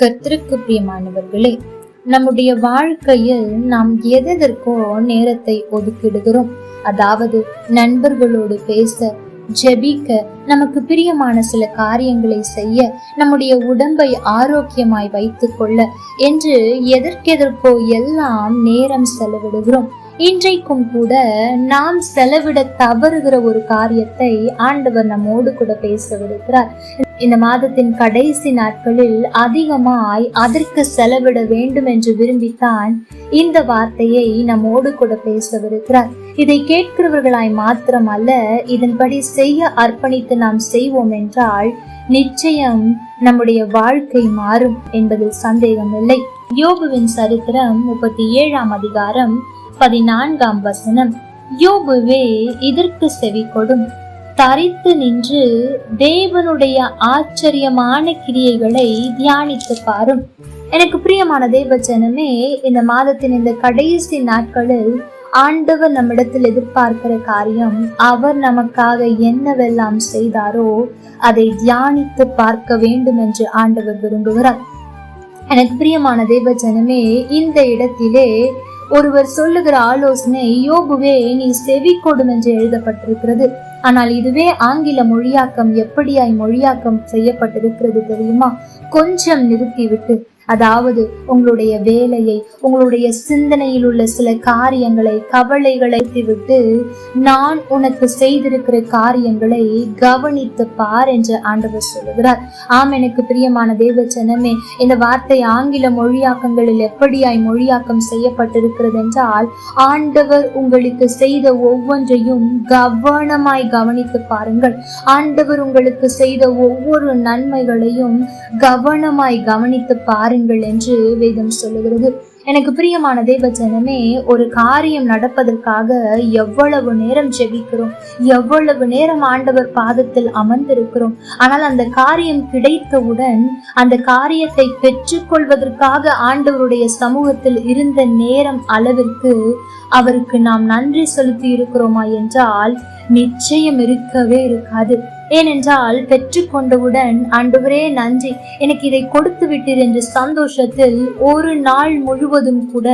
கர்த்தருக்கு பிரியமானவர்களே நம்முடைய வாழ்க்கையில் நாம் எதெதற்கோ நேரத்தை ஒதுக்கிடுகிறோம். அதாவது நண்பர்களோடு பேச ஜெபிக்க நமக்கு பிரியமான சில காரியங்களை செய்ய நம்முடைய உடம்பை ஆரோக்கியமாய் வைத்துக்கொள்ள என்று எதற்கெதற்கோ எல்லாம் நேரம் செலவிடுகிறோம். இன்றைக்கும் கூட நாம் செலவிட தவறுகிற ஒரு காரியத்தை ஆண்டவர் நம்மோடு கூட பேசவிருக்கிறார். இந்த மாதத்தின் கடைசி நாட்களில் அதிகமாய் அதற்கு செலவிட வேண்டும் என்று விரும்பித்தான் இந்த வார்த்தையை நம்மோடு கூட பேசவிருக்கிறார். இதை கேட்கிறவர்களாய் மாத்திரம் அல்ல இதன்படி செய்ய அர்ப்பணித்து நாம் செய்வோம் என்றால் நிச்சயம் நம்முடைய வாழ்க்கை மாறும் என்பதில் சந்தேகமில்லை. யோபுவின் சரித்திரம் முப்பத்தி ஏழாம் அதிகாரம் பதினான்காம் வசனம். யோபுவே இதற்கு செவி கொடும் தரித்து நின்று தேவனுடைய ஆச்சரியமான கிரியைகளை தியானித்து பாரும். எனக்கு பிரியமான தேவஜனமே இந்த மாதத்தின் இந்த கடைசி நாட்களில் ஆண்டவர் நம்மிடத்தில் எதிர்பார்க்கிற காரியம் அவர் நமக்காக என்னவெல்லாம் செய்தாரோ அதை தியானித்து பார்க்க வேண்டும் என்று ஆண்டவர் விரும்புகிறார். எனக்கு பிரியமான தேவ ஜனமே இந்த இடத்திலே ஒருவர் சொல்லுகிற ஆலோசனை யோபுவே நீ செவி கொடும் என்று எழுதப்பட்டிருக்கிறது. ஆனால் இதுவே ஆங்கில மொழியாக்கம் எப்படியாய் மொழியாக்கம் செய்யப்பட்டிருக்கிறது தெரியுமா? கொஞ்சம் நிறுத்திவிட்டு அதாவது உங்களுடைய வேலையை உங்களுடைய சிந்தனையில் உள்ள சில காரியங்களை கவலைகளை விட்டு நான் உனக்கு செய்திருக்கிற காரியங்களை கவனித்து பார் என்று ஆண்டவர் சொல்லுகிறார். ஆம் எனக்கு பிரியமான தேவ ஜனமே இந்த வார்த்தை ஆங்கில மொழியாக்கங்களில் எப்படியாய் மொழியாக்கம் செய்யப்பட்டிருக்கிறது என்றால் ஆண்டவர் உங்களுக்கு செய்த ஒவ்வொன்றையும் கவனமாய் கவனித்து பாருங்கள். ஆண்டவர் உங்களுக்கு செய்த ஒவ்வொரு நன்மைகளையும் கவனமாய் கவனித்து பாருங்கள். பாருங்கள் என்று வேதம் சொல்லுகிறது. எனக்கு பிரியமான தேவ ஜனமே ஒரு காரியம் நடப்பதற்காக எவ்வளவு நேரம் ஜெபிக்கிறோம். எவ்வளவு நேரம் ஆண்டவர் பாதத்தில் அமர்ந்திருக்கிறோம். ஆனால் அந்த காரியம் கிடைத்தவுடன் அந்த காரியத்தை பெற்றுக்கொள்வதற்காக ஆண்டவருடைய சமூகத்தில் இருந்த நேரம் அளவிற்கு அவருக்கு நாம் நன்றி செலுத்தி இருக்கிறோமா என்றால் நிச்சயம் இருக்கவே இருக்காது. ஏனென்றால் பெற்றுக்கொண்டவுடன் ஆண்டவரே நன்றி. எனக்கு இதை கொடுத்து விட்டீர் என்ற சந்தோஷத்தில் ஒரு நாள் முழுவதும் கூட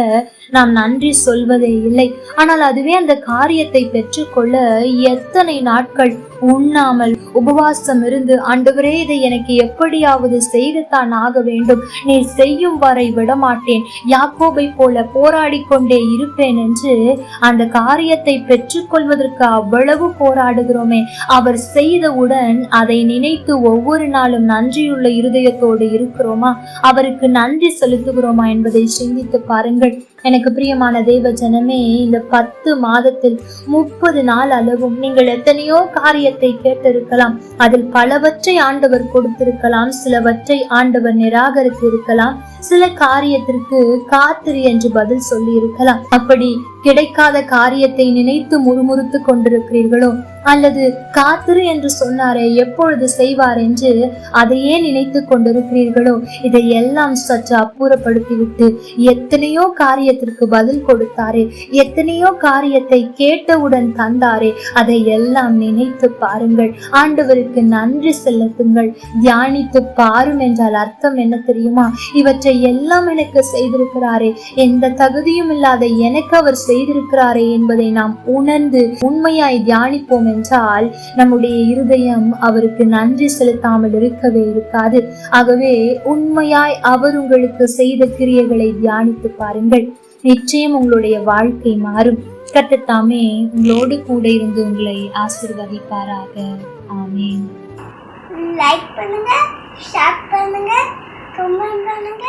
நாம் நன்றி சொல்வதே இல்லை. ஆனால் அதுவே அந்த காரியத்தை பெற்றுக்கொள்ள எத்தனை நாட்கள் உண்ணாமல் உபவாசம் இருந்து ஆண்டவரே இதை எனக்கு எப்படியாவது செய்துத்தான் ஆக வேண்டும். நீ செய்யும் வரை விடமாட்டேன். யாக்கோபை போல போராடி கொண்டே இருப்பேன் என்று அந்த காரியத்தை பெற்றுக்கொள்வதற்கு அவ்வளவு போராடுகிறோமே. அவர் செய்தவுடன் அதை நினைத்து ஒவ்வொரு நாளும் நன்றியுள்ள இருதயத்தோடு இருக்கிறோமா? அவருக்கு நன்றி செலுத்துகிறோமா என்பதை சிந்தித்து பாருங்கள். எனக்கு பிரியமான தேவ ஜனமே இந்த பத்து மாதத்தில் முப்பது நாள் அளவும் நீங்கள் எத்தனையோ காரியத்தை கேட்டிருக்கலாம். அதில் பலவற்றை ஆண்டவர் கொடுத்திருக்கலாம் சிலவற்றை ஆண்டவர் நிராகரித்து இருக்கலாம் சில காரியத்திற்கு காத்திரு என்று பதில் சொல்லி இருக்கலாம் அப்படி கிடைக்காத காரியத்தை நினைத்து முறுமுறுத்து கொண்டிருக்கிறீர்களோ? அல்லது காத்திரு என்று சொன்னாரே எப்பொழுது செய்வார் என்று அதையே நினைத்து கொண்டிருக்கிறீர்களோ? இதை எல்லாம் சற்று அப்புறப்படுத்திவிட்டு எத்தனையோ காரியத்திற்கு பதில் கொடுத்தாரே எத்தனையோ காரியத்தை கேட்டவுடன் தந்தாரே அதை எல்லாம் நினைத்து பாருங்கள். ஆண்டவருக்கு நன்றி செலுத்துங்கள். தியானித்து பாரும் என்றால் அர்த்தம் என்ன தெரியுமா? இவற்றை எல்லாம் எனக்கு செய்திருக்கிறாரே எந்த தகுதியும் இல்லாத எனக்கு அவர் செய்திருக்கிறாரே என்பதை நாம் உணர்ந்து உண்மையாய் தியானிப்போம் என்றால் நம்முடைய இருதயம் அவருக்கு நன்றி செலுத்தாமல் இருக்கவே இருக்காது. ஆகவே உண்மையாய் அவர் உங்களுக்கு செய்த கிரியைகளை தியானித்து பாருங்கள். நிச்சயம் உங்களுடைய வாழ்க்கை மாறும். கத்தத்தாமே உங்களோடு கூட இருந்து உங்களை ஆசிர்வதிப்பாராக. ஆமேன். லைக் பண்ணுங்க ஷேர் பண்ணுங்க கமெண்ட் பண்ணுங்க.